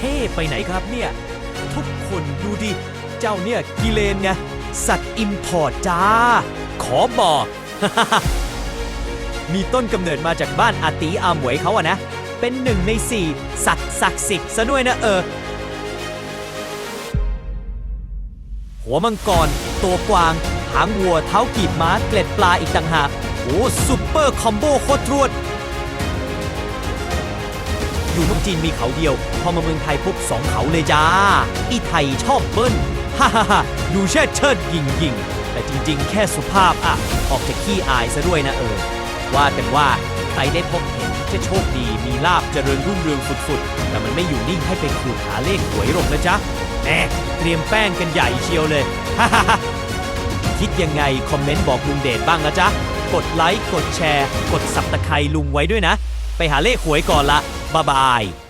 เท่ไปไหนครับเนี่ย ทุกคนดูดิ เจ้าเนี่ยกิเลนไงสัตว์อิมพอร์ตจ้า ขอบอก มีต้นกำเนิดมาจากบ้านอาตีอาหมวยเขาอะนะ เป็นหนึ่งในสี่สัตว์ศักดิ์สิทธิ์ซะด้วยนะเออ หัวมังกร ตัวกวาง หางวัวเท้ากีบม้าเกล็ดปลาอีกต่างหากโอ้ซุปเปอร์คอมโบโคตรรวด อยู่เมืองจีนมีเขาเดียว พอมาเมืองไทยปุ๊บสองเขาเลยจ้า อีไทยชอบเบิ้ลฮ่าฮ่าฮ่าดูเชิดเชิดยิงยิงแต่จริงๆ แค่สุภาพอะ ออกจากขี้อายซะด้วยนะเออ ว่าแต่ว่าใครได้พบเห็นจะโชคดีมีลาบเจริญรุ่งเรืองฝุดๆ แต่มันไม่อยู่นิ่งให้ไปขูดหาเลขหวยหรอกนะจ๊ะแน่เตรียมแป้งกันใหญ่เชียวเลยฮ่าฮ่าฮ่าคิดยังไง คอมเมนต์บอกลุงเดชบ้างนะจ๊ะ กดไลค์ กดแชร์ กดสับตะไครลุงไว้ด้วยนะ ไปหาเลขหวยก่อนละ Bye-bye.